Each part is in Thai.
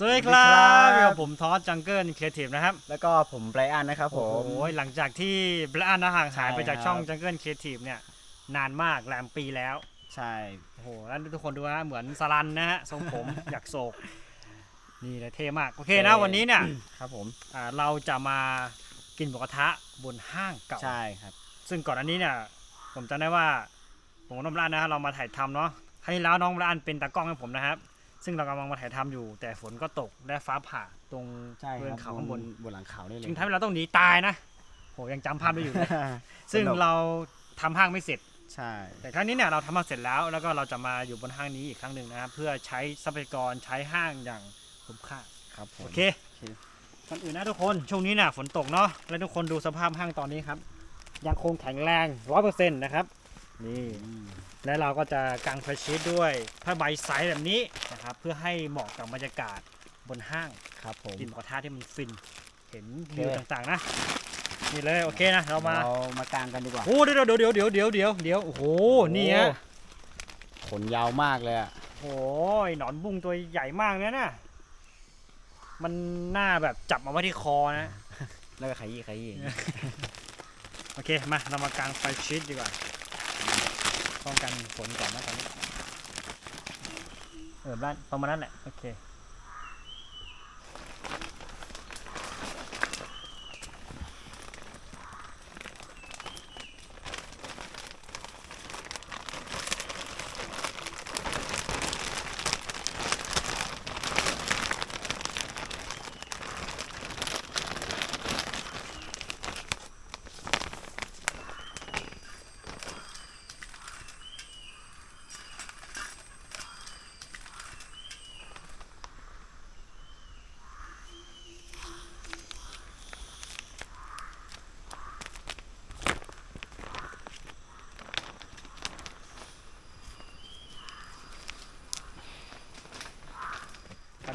สวัสดีครัสวัสดีครับบอยู่กับผมทอสจังเกิลครีเอทีฟนะครับ แล้วก็ผมไบรอันนะครับผโอ้ม โหหลังจากที่บรอันนะห่างหายไปใช่จากช่องครับ จังเกิลครีเอทีฟเนี่ยนานมากแลมปีแล้วใช่ โอ้โหแล้วทุกคนดูนะเหมือนสลันนะฮะทรงผม อยากโศกนี่เลยเท่มาก โอเคนะวันนี้เนี่ยครับผม อ่าเราจะมากินหมูกระทะบนห้างเก่า ใช่ครับ ซึ่งก่อนอันนี้เนี่ยผมจำได้ว่าผมกับน้องบรอันนะฮะเรามาถ่ายทำเนาะครั้งที่แล้วน้องบรอันเป็นตากล้องให้ผมนะครับ ซึ่งเรากำลังมาถ่ายทำอยู่ แต่ฝนก็ตกและฟ้าผ่าตรงใช่บคริเวรับณเขาข้างบนบนหลังเขานี่เลย จึงทำให้เราต้องหนีตายนะโหยังจำภาพได้อยู่เลย ซึ่งสนุก เราทำห้างไม่เสร็จ ใช่ แต่ครั้งนี้เนี่ยเราทำห้างเสร็จแล้วแล้วก็เราจะมาอยู่บนห้างนี้อีกครั้งหนึ่งนะครับเพื่อใช้ทรัพยากรใช้ห้างอย่างคุ้มค่าครับผม โอเคโอเค ก่อนอื่นนะทุกคนช่วงนี้เนี่ยฝนตกเนาะและทุกคนดูสภาพห้างตอนนี้ครับยังคงแข็งแรงร้อยเปอร์เซ็นต์นะครับ นี่อืมและเราก็จะกางไฟชีตด้วยผ้าใบใสแบบนี้นะครับ เพื่อให้เหมาะกับบรรยากาศบนห้างครับผมกินหมูกระทะที่มันฟิน เห็นโอเควิวต่างๆนะ นี่เลยโอเคนะเรามาเรามากางกันดีกว่าโอ้เดี๋ยวเดี๋ยวเดี๋ยวเดี๋ยวเดี๋ยวเดี๋ยวเดี๋ยวโอ้โหนี่ฮะขนยาวมากเลยอะโอ้ยหนอนบุ้งตัวใหญ่มากเนี่ยนะมันหน้าแบบจับมาไว้ที่คอนะแล้วก็ขยี้ขยี้โอเคมาเรามากางไฟชีตดีกว่า ป้องกันฝนก่อนนะตอนนี้เออบ้านประมาณนั้นแหละ โอเค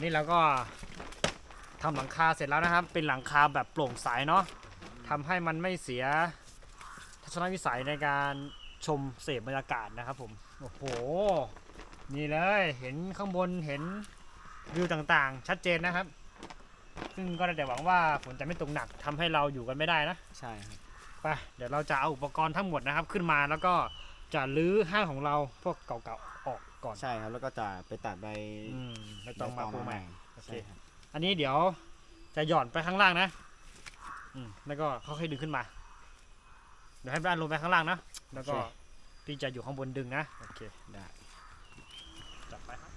นนี้เราก็ทำหลังคาเสร็จแล้วนะครับ เป็นหลังคาแบบโปร่งใสเนาะทำให้มันไม่เสียทัศนวิสัยในการชมเสพบรรยากาศนะครับผม โอ้โห นี่เลยเห็นข้างบนเห็นวิวต่างๆ ชัดเจนนะครับ ซึ่งก็ได้แต่หวังว่าฝนจะไม่ตกหนักทำให้เราอยู่กันไม่ได้นะใช่ครับไปเดี๋ยวเราจะเอาอุปกรณ์ทั้งหมดนะครับ ขึ้นมาแล้วก็จะรื้อห้างของเราพวกเก่าๆออก ก่อนใช่ครับ แล้วก็จะไปตัดใบอืมไม่ต้องมาปูใหม่โอเคใช่ครับอันนี้เดี๋ยวจะหย่อนไปข้างล่างนะอืมแล้วก็ค่อยๆดึงขึ้นมา เดี๋ยวให้บ้านลงไปข้างล่างนะแล้วก็พี่จะอยู่ข้างบนดึงนะโอเคได้ จับไปครับ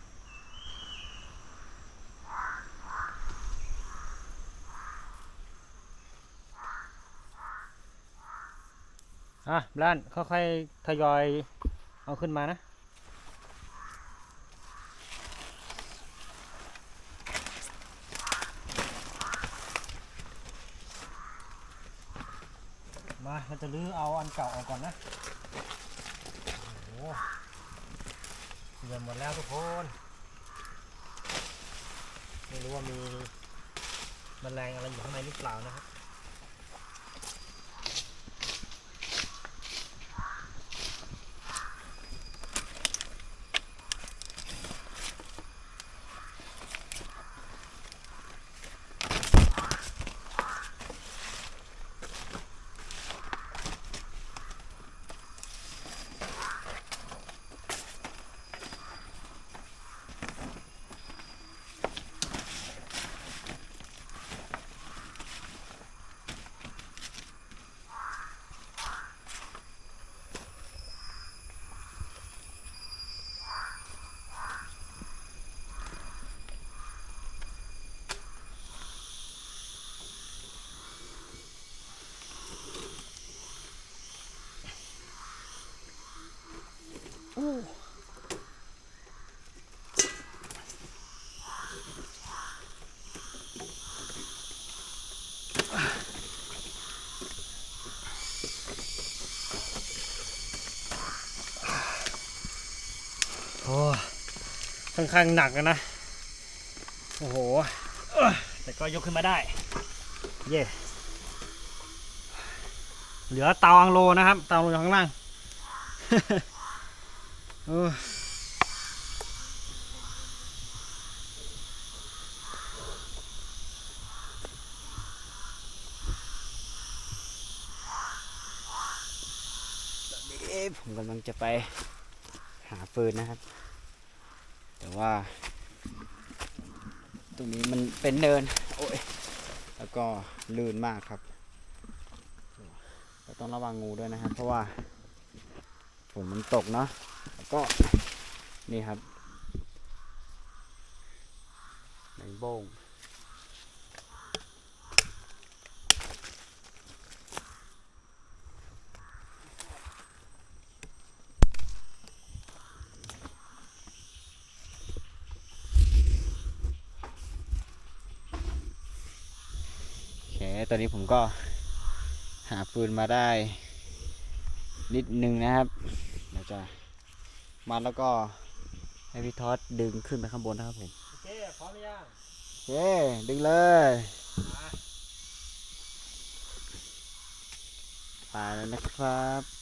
อะบ้านค่อยๆทยอยเอาขึ้นมานะ เราจะลื้อเอาอันเก่าออกก่อนนะโอ้โหเสื่อมหมดแล้วทุกคน ไม่รู้ว่ามีแมลงอะไรอยู่ข้างในหรือเปล่านะครับ โอ้ค่อนข้างหนักนะ โอ้โห แต่ก็ยกขึ้นมาได้ เย่เหลือเตาอังโลนะครับ เตาอังโลอยู่ข้างล่าง โอ้ผมกำลังจะไปหาปืนนะครับ แต่ว่า ตรงนี้มันเป็นเนิน โอ้ย แล้วก็ลื่นมากครับต้องระวังงูด้วยนะครับ เพราะว่าฝนมันตกเนาะ ก็นี่ครับแมงโบ้งโอเคตอนนี้ผมก็หาฟืนมาได้นิดนึงนะครับเดี๋ยวจะ มัดแล้วก็ให้พี่ทอดดึงขึ้นไปข้างบนนะครับผมโอเคพร้อมหรือยังโอเคดึงเลยมาไปแล้วนะครับ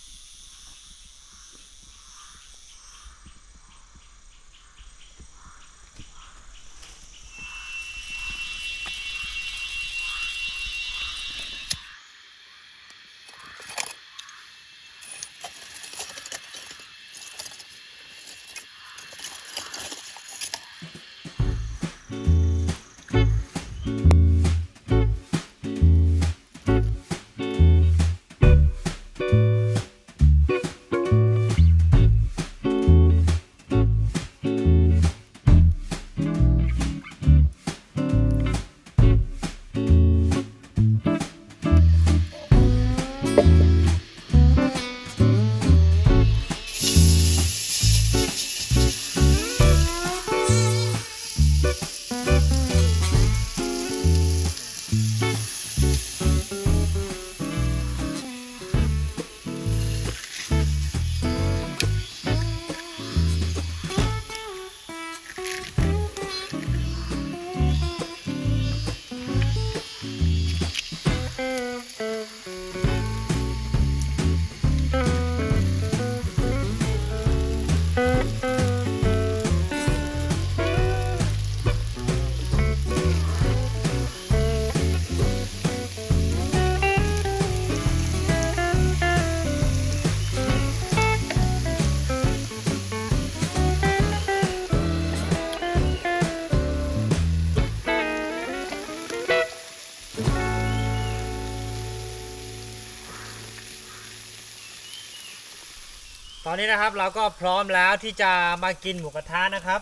อนนี้นะครับเราก็พร้อมแล้วที่จะมากินหมูกระทะนะครับ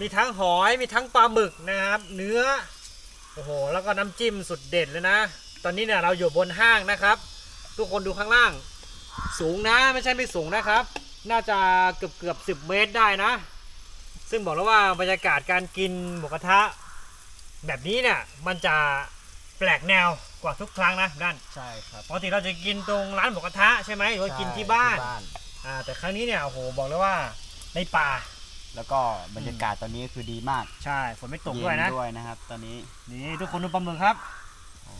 มีทั้งหอยมีทั้งปลาหมึกนะครับ เนื้อโอ้โหแล้วก็น้ำจิ้มสุดเด็ดเลยนะ ตอนนี้เนี่ยเราอยู่บนห้างนะครับ ทุกคนดูข้างล่าง สูงนะไม่ใช่ไม่สูงนะครับ น่าจะเกือบเกือบสิบเมตรได้นะ ซึ่งบอกแล้วว่าบรรยากาศการกินหมูกระทะ แบบนี้เนี่ยมันจะแปลกแนวกว่าทุกครั้งนะด้านใช่ครับปกติเราจะกินตรงร้านหมูกระทะใช่ไหมหรือว่ากินที่บ้าน อ่าแต่ครั้งนี้เนี่ยโอ้โหบอกเลยว่าในป่า แล้วก็บรรยากาศตอนนี้คือดีมากใช่ฝนไม่ตกด้วยนะเด้วยนะครับ ตอนนี้นี่ทุกคนดูปลาหมึกครับ โอ้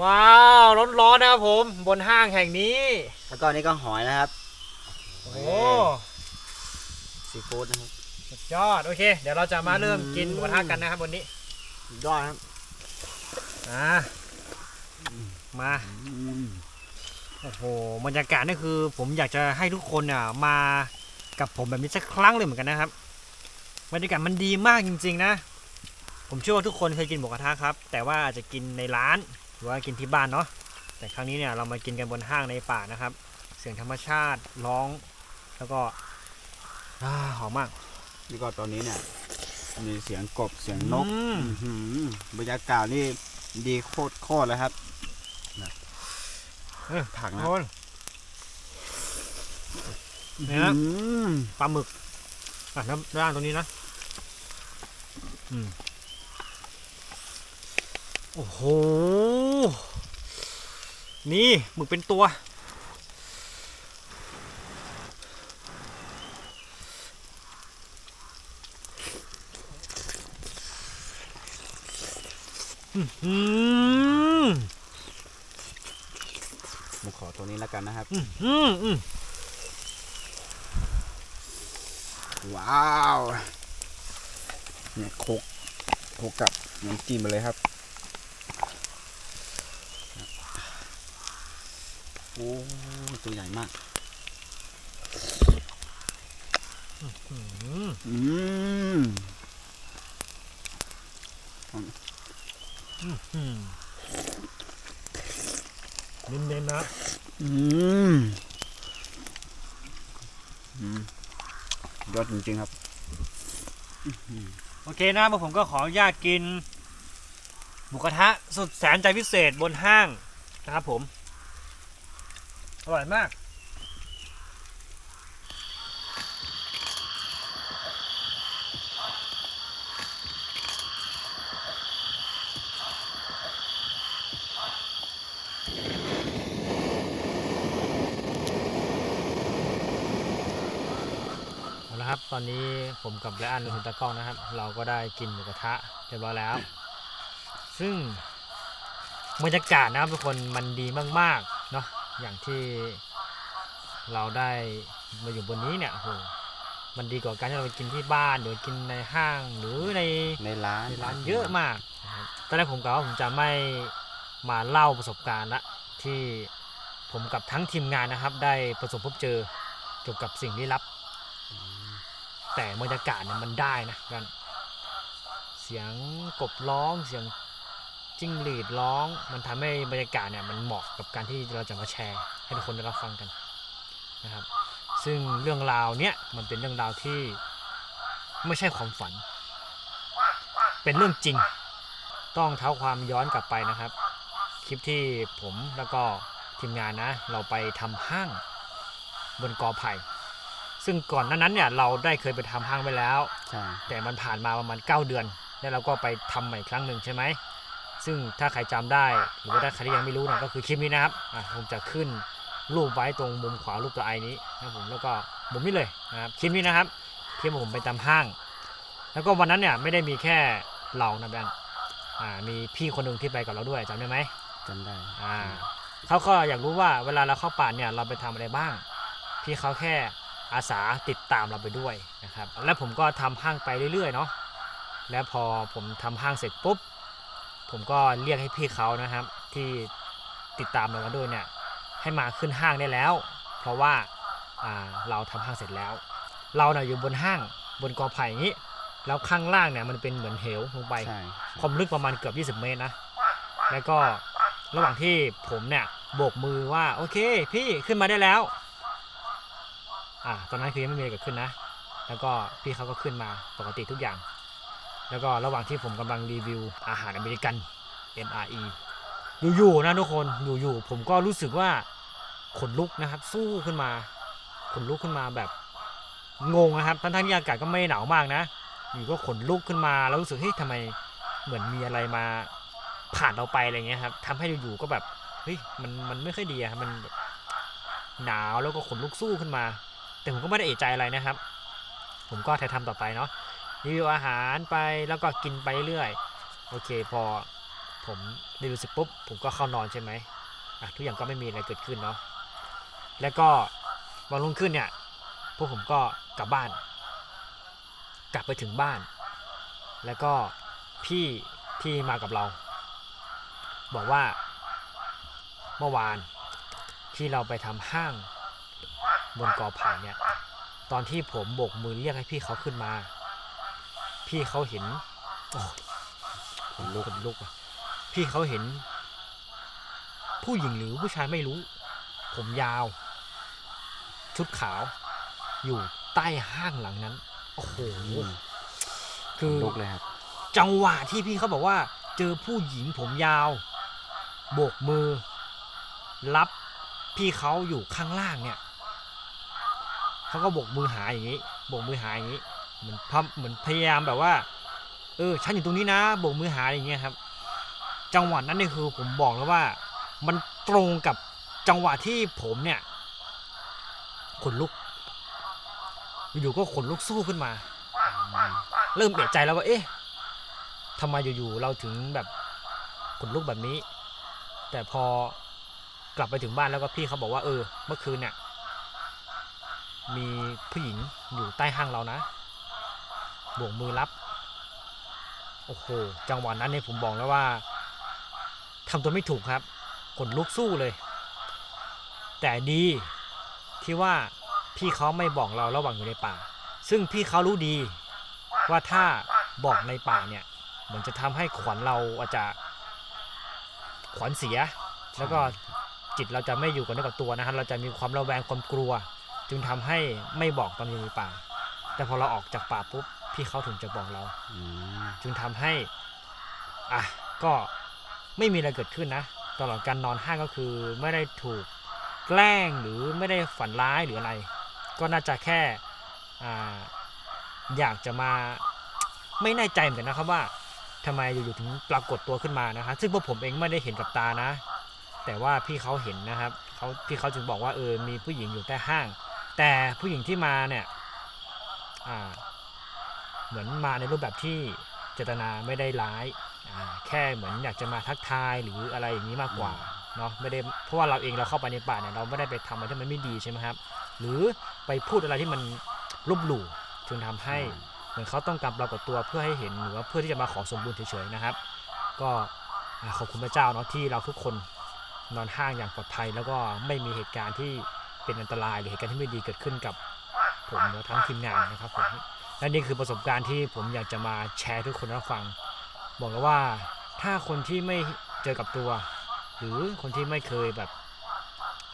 ว้าวร้อนๆนะครับผมบนห้างแห่งนี้แล้วก็นี่ก็หอยนะครับโอ้โหซีฟู้ดนะครับสุดยอดโอเค เดี๋ยวเราจะมาเริ่มกินหมูกระทะกันนะครับวันนี้สุดยอดครับอ่ามา โอ้โหบรรยากาศนี่คือ ผมอยากจะให้ทุกคนอะมากับผมแบบนี้สักครั้งเลยเหมือนกันนะครับบรรยากาศมันดีมากจริง ๆ นะ ผมเชื่อว่าทุกคนเคยกินหมูกระทะครับ แต่ว่าอาจจะกินในร้านหรือว่ากินที่บ้านเนาะแต่ครั้งนี้เนี่ยเรามากินกันบนห้างในป่านะครับ เสียงธรรมชาติร้องแล้วก็อ่าหอมมาก นี่ก็ตอนนี้เนี่ยมีเสียงกบเสียงนกอืม อื้อหือบรรยากาศนี่ดีโคตรโคตรเลยครับเออ ผักนะโคนเนี่ยนะอืมปลาหมึกอะน้ำด้านตรงนี้นะอืมโอ้โห นี่หมึกเป็นตัว อืมผมขอ ตัวนี้แล้วกันนะครับอืมอืมอืมว้าวเนี่ยโคกโคกกับน้ำจิ้มมาเลยครับโอ้ตัวใหญ่มากอืมอืมอืมเน้นๆนะอืมอืม ยอดจริง ๆ ครับ โอเคนะผมก็ขออนุญาตกิน หมูกระทะสุดแสนใจพิเศษบนห้างนะครับผม อร่อยมาก เอาละครับ ตอนนี้ผมกับและอันคุณตากล้องนะครับ เราก็ได้กินหมูกระทะเรียบร้อยแล้ว ซึ่งบรรยากาศนะครับทุกคนมันดีมากๆเนาะอย่างที่เราได้มาอยู่บนนี้เนี่ยโอ้โหมันดีกว่าการที่เราไปกินที่บ้านหรือกินในห้างหรือในในร้านในร้านเยอะมากนะครับตอนแรกผมกะว่าผมจะไม่มาเล่าประสบการณ์ละที่ผมกับทั้งทีมงานนะครับ ได้ประสบพบเจอเกี่ยวกับสิ่งลี้ลับ แต่บรรยากาศเนี่ยมันได้นะกันเสียงกบร้องเสียงจิ้งหรีดร้อง มันทำให้บรรยากาศเนี่ยมันเหมาะกับการที่เราจะมาแชร์ ให้ทุกคนได้รับฟังกันนะครับ ซึ่งเรื่องราวเนี้ยมันเป็นเรื่องราวที่ไม่ใช่ความฝัน เป็นเรื่องจริง ต้องเท้าความย้อนกลับไปนะครับ คลิปที่ผมแล้วก็ทีมงานนะ เราไปทำห้างบนกอไผ่ ซึ่งก่อนหนานั้นเนี่ยเราได้เคยไปทำห้างไปแล้ว ใช่แต่มันผ่านมาประมาณ 9 เดือน แล้วเราก็ไปทำใหม่อีกครั้งหนึ่งใช่ไหม ซึ่งถ้าใครจำได้ หรือว่าถ้าใครที่ยังไม่รู้นะก็คือคลิปนี้นะครับอะผมจะขึ้นรูปไว้ตรงมุมขวารูปตัวไอนี้นะครับผมแล้วก็มุมนี้เลยนะครับคลิปนี้นะครับที่ผมไปตามห้าง แล้วก็วันนั้นเนี่ยไม่ได้มีแค่เรานะแบนอ่ามีพี่คนหนึ่งที่ไปกับเราด้วยจำได้ไหม จำได้อ่าเขาก็อยากรู้ว่าเวลาเราเข้าป่าเนี่ยเราไปทำอะไรบ้าง พี่เขาแค่ อาสาติดตามเราไปด้วยนะครับ แล้วผมก็ทำห้างไปเรื่อยๆเนาะแล้วพอผมทำห้างเสร็จปุ๊บ ผมก็เรียกให้พี่เขานะครับ ที่ติดตามเรามาด้วยเนี่ยให้มาขึ้นห้างได้แล้ว เพราะว่าอ่าเราทำห้างเสร็จแล้ว เราเนี่ยอยู่บนห้างบนกอไผ่อย่างนี้แล้วข้างล่างเนี่ยมันเป็นเหมือนเหวลงไปใช่ความลึกประมาณเกือบ 20 เมตรนะ แล้วก็ระหว่างที่ผมเนี่ยโบกมือว่าโอเค พี่ขึ้นมาได้แล้ว อ่าตอนนั้นคือยังไม่มีอะไรเกิดขึ้นนะ แล้วก็พี่เขาก็ขึ้นมาปกติทุกอย่าง แล้วก็ระหว่างที่ผมกำลังรีวิวอาหารอเมริกัน MRE อยู่ๆนะทุกคนอยู่ๆผมก็รู้สึกว่าขนลุกนะครับ สู้ขึ้นมาขนลุกขึ้นมาแบบงงนะครับทั้งๆที่อากาศก็ไม่หนาวมากนะอยู่ก็ขนลุกขึ้นมาแล้วรู้สึกเฮ้ยทำไมเหมือนมีอะไรมาผ่านเราไปอะไรเงี้ยครับทำให้อยู่ๆก็แบบเฮ้ยมันมันไม่ค่อยดีอะครับมันหนาวแล้วก็ขนลุกสู้ขึ้นมา แต่ผมก็ไม่ได้เอะใจอะไรนะครับ ผมก็ถ่ายทำต่อไปเนาะรีวิวอาหารไปแล้วก็กินไปเรื่อยโอเคพอผมรีวิวเสร็จปุ๊บผมก็เข้านอนใช่ไหมอะทุกอย่างก็ไม่มีอะไรเกิดขึ้นเนาะแล้วก็วันรุ่งขึ้นเนี่ยพวกผมก็กลับบ้าน กลับไปถึงบ้าน แล้วก็พี่ที่มากับเรา บอกว่าเมื่อวานที่เราไปทำห้าง บนกอไผ่เนี่ย ตอนที่ผมโบกมือเรียกให้พี่เขาขึ้นมา พี่เขาเห็นโอ้ยขนลุกขนลุกอะพี่เขาเห็น ผู้หญิงหรือผู้ชายไม่รู้ ผมยาว ชุดขาว อยู่ใต้ห้างหลังนั้น โอ้โหอืมคือลุกเลยครับจังหวะที่พี่เขาบอกว่า เจอผู้หญิงผมยาว โบกมือ รับพี่เขาอยู่ข้างล่างเนี่ย เขาก็โบกมือหาอย่างนี้โบกมือหาอย่างนี้เหมือนพับเหมือนพยายามแบบว่า เออฉันอยู่ตรงนี้นะโบกมือหาอย่างเงี้ยครับ จังหวะนั้นนี่คือผมบอกแล้วว่า มันตรงกับจังหวะที่ผมเนี่ยขนลุกอยู่ๆก็ขนลุกสู้ขึ้นมา เริ่มเอะใจแล้วว่าเอ๊ะทำไมอยู่ๆเราถึงแบบขนลุกแบบนี้ แต่พอกลับไปถึงบ้านแล้วก็พี่เขาบอกว่าเออ เมื่อคืนเนี่ย มีผู้หญิงอยู่ใต้ห้างเรานะโบกมือรับ โอ้โห จังหวะนั้นเนี่ยผมบอกแล้วว่าทำตัวไม่ถูกครับขนลุกสู้เลย แต่ดีที่ว่าพี่เขาไม่บอกเราระหว่างอยู่ในป่า ซึ่งพี่เขารู้ดีว่าถ้าบอกในป่าเนี่ยมันจะทำให้ขวัญเราอาจจะขวัญเสีย แล้วก็จิตเราจะไม่อยู่กับเนื้อกับตัวนะฮะเราจะมีความระแวงความกลัว จึงทำให้ไม่บอกตอนอยู่ในป่า แต่พอเราออกจากป่าปุ๊บพี่เขาถึงจะบอกเราอืมจึงทำให้อะก็ไม่มีอะไรเกิดขึ้นนะ ตลอดการนอนห้างก็คือไม่ได้ถูกแกล้งหรือไม่ได้ฝันร้ายหรืออะไร ก็น่าจะแค่อ่าอยากจะมาไม่แน่ใจเหมือนกันนะครับว่าทำไมอยู่ๆถึงปรากฏตัวขึ้นมานะครับซึ่งพวกผมเองไม่ได้เห็นกับตานะ แต่ว่าพี่เขาเห็นนะครับเขาพี่เขาจึงบอกว่าเออมีผู้หญิงอยู่ใต้ห้าง แต่ผู้หญิงที่มาเนี่ยอ่าเหมือนมาในรูปแบบที่เจตนาไม่ได้ร้ายอ่าแค่เหมือนอยากจะมาทักทายหรืออะไรอย่างนี้มากกว่าเนาะไม่ได้เพราะว่าเราเองเราเข้าไปในป่าเนี่ยเราไม่ได้ไปทำอะไรที่มันไม่ดีใช่ไหมครับ หรือไปพูดอะไรที่มันลบหลู่จนทำให้เหมือนเขาต้องการปรากฏตัวเพื่อให้เห็นหรือว่าเพื่อที่จะมาขอสมบูรณ์เฉยๆนะครับ ก็อ่าขอบคุณพระเจ้าเนาะที่เราทุกคนนอนห้างอย่างปลอดภัย แล้วก็ไม่มีเหตุการณ์ที่ เป็นอันตรายหรือเหตุการณ์ที่ไม่ดีเกิดขึ้นกับผมและทั้งทีมงานนะครับผมและนี่คือประสบการณ์ที่ผมอยากจะมาแชร์ให้ทุกคนรับฟัง บอกเลยว่าถ้าคนที่ไม่เจอกับตัว หรือคนที่ไม่เคยแบบ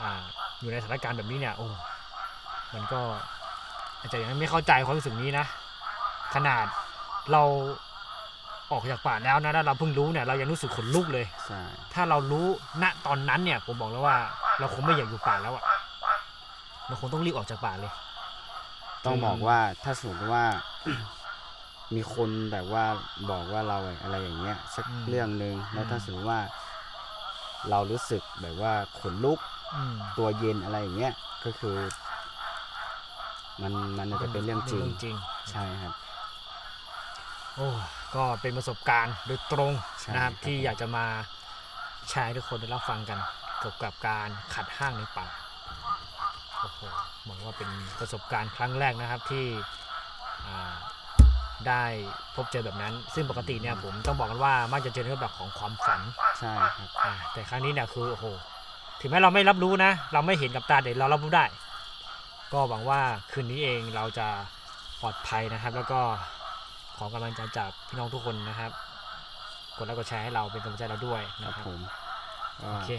อาอยู่ในสถานการณ์แบบนี้เนี่ยโอ้มันก็อาจจะยังไม่เข้าใจความรู้สึกนี้นะ ขนาดเราออกจากป่าแล้วนะแล้วเราเพิ่งรู้เนี่ยเรายังรู้สึกขนลุกเลยใช่ถ้าเรารู้ณตอนนั้นเนี่ย ผมบอกแล้วว่า เราคงไม่อยากอยู่ป่าแล้วอะ เราคงต้องรีบออกจากป่าเลย ต้องบอกว่าถ้าสมมติว่า มีคนแบบว่าบอกว่าเราอะไรอย่างเงี้ยสักอืมเรื่องหนึ่งแล้วอืมถ้าสมมติว่า เรารู้สึกแบบว่าขนลุกอืมตัวเย็นอะไรอย่างเงี้ยก็คือ มันมันอาจจะเป็นเรื่องจริงจริง ใช่ครับ โอ้ก็เป็นประสบการณ์โดยตรงใช่นะครับครับที่อยากจะมาแชร์ให้ทุกคนได้รับฟังกันเกี่ยวกับการขัดห้างในป่า โอ้โหหวังว่าเป็นประสบการณ์ครั้งแรกนะครับที่อ่าได้พบเจอแบบนั้น ซึ่งปกติเนี่ยผมต้องบอกกันว่ามักจะเจอในรูปแบบของความฝันใช่ครับอ่าแต่ครั้งนี้เนี่ยคือโอ้โหถึงแม้เราไม่รับรู้นะ เราไม่เห็นกับตาแต่เรารับรู้ได้ ก็หวังว่าคืนนี้เองเราจะปลอดภัยนะครับ แล้วก็ขอกำลังใจจากพี่น้องทุกคนนะครับ กดไลค์กดแชร์ให้เราเป็นกำลังใจเราด้วยคนะรับครับผมก็โอเค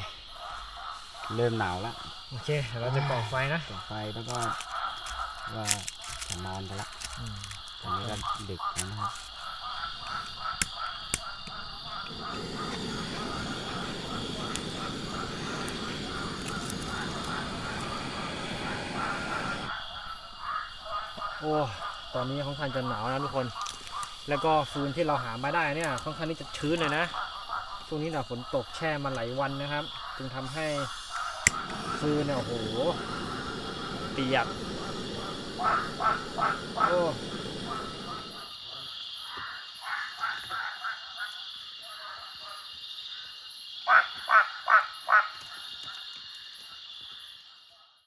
เริ่มหนาวแล้ว โอเคเดี๋ยวเราจะก่อไฟนะต่อไฟแล้วก็ว่าจะนอนกันละอืมตอนนี้ก็ดึกแล้วนะครับโอ้ตอนนี้ค่อนข้างจะหนาวนะทุกคน แล้วก็ฟืนที่เราหามาได้เนี่ยค่อนข้างที่จะชื้นเลยนะช่วงนี้เนี่ยฝนตกแช่มาหลายวันนะครับ จึงทำให้ ฟืนเนี่ยโอ้โหเปียกโอ้